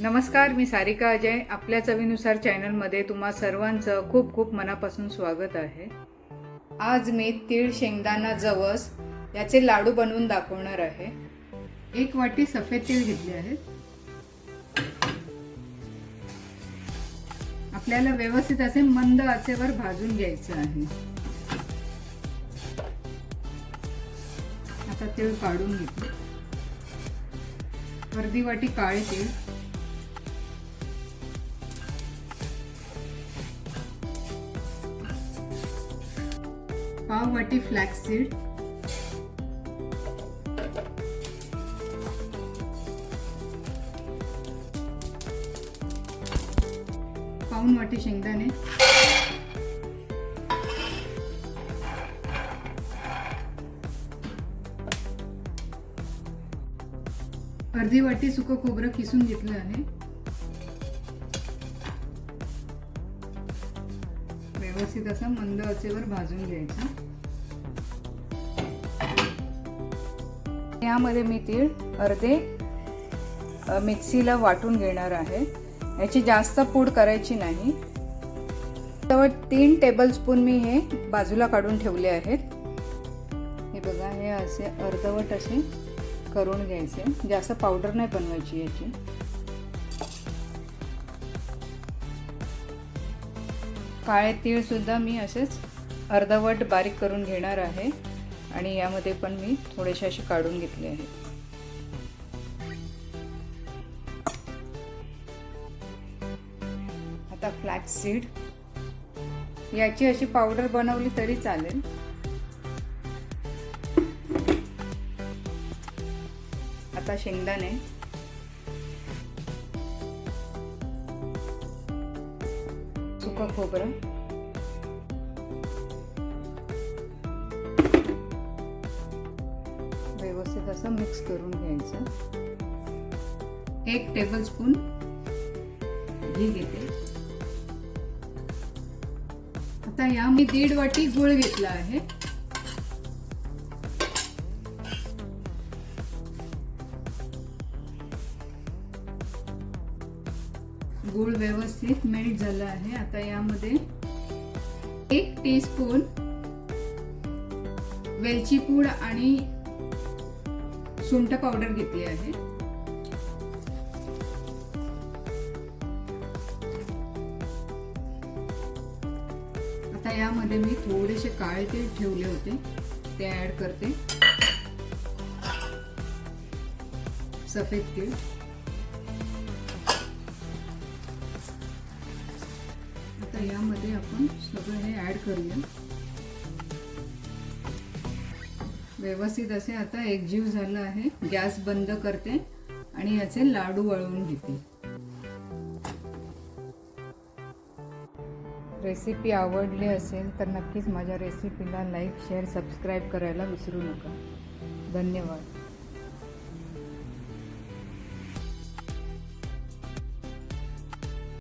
नमस्कार मी सारिका अजय. आपल्या चवीनुसार चॅनलमध्ये तुम्हा सर्वांचं खूप खूप मनापासून स्वागत आहे. आज मी तीळ शेंगदाणा जवस याचे लाडू बनवून दाखवणार आहे. एक वाटी सफेद तीळ घेतले आहेत आपल्याला व्यवस्थित असे मंद आचेवर भाजून घ्यायचं आहे. आता तीळ काढून घेतो. अर्धी वाटी काळे तीळ. पाव वाटी फ्लॅक्स सीड पाऊन वाटी शेंगदाणे. अर्धी वाटी सुकं खोबरं किसून घेतलं आहे. व्यवस्थित असं मंद आचेवर भाजून घ्यायचं. यामध्ये मी तीळ अर्धे मिक्सीला वाटून घेणार आहे. याची जास्त पूड करायची नाही. तर तीन टेबलस्पून मी हे बाजूला काढून ठेवले आहेत. हे बघा हे असे अर्धवट असे करून घ्यायचे. जास्त पावडर नाही बनवायची याची. काळे तीळसुद्धा मी असेच अर्धवट बारीक करून घेणार आहे. आणि यामध्ये पण मी थोडेसे असे काढून घेतले आहेत आता फ्लॅक्स सीड याची अशी पावडर बनवली तरी चालेल. आता शेंगदाणे. सुकं खोबरं व्यवस्थित असं मिक्स करून घ्यायचं. एक टेबल स्पून घी घेते. आता या मी दीड वाटी गुळ घेतला आहे. गूळ व्यवस्थित मेल्ट झाला आहे. आता यामध्ये एक टीस्पून वेलची पूड आणि सुंठ पावडर घेतली आहे. आता यामध्ये मी थोडेसे काळे तीळ ठेवले होते. ते ऍड करते. सफेद तीळ आता यामध्ये आपण सगळं हे ॲड करूया. व्यवस्थित असे आता एकजीव झालं आहे. गॅस बंद करते आणि याचे लाडू वळवून घेते. रेसिपी आवडली असेल तर नक्कीच माझ्या रेसिपीला लाईक शेअर सबस्क्राईब करायला विसरू नका. धन्यवाद.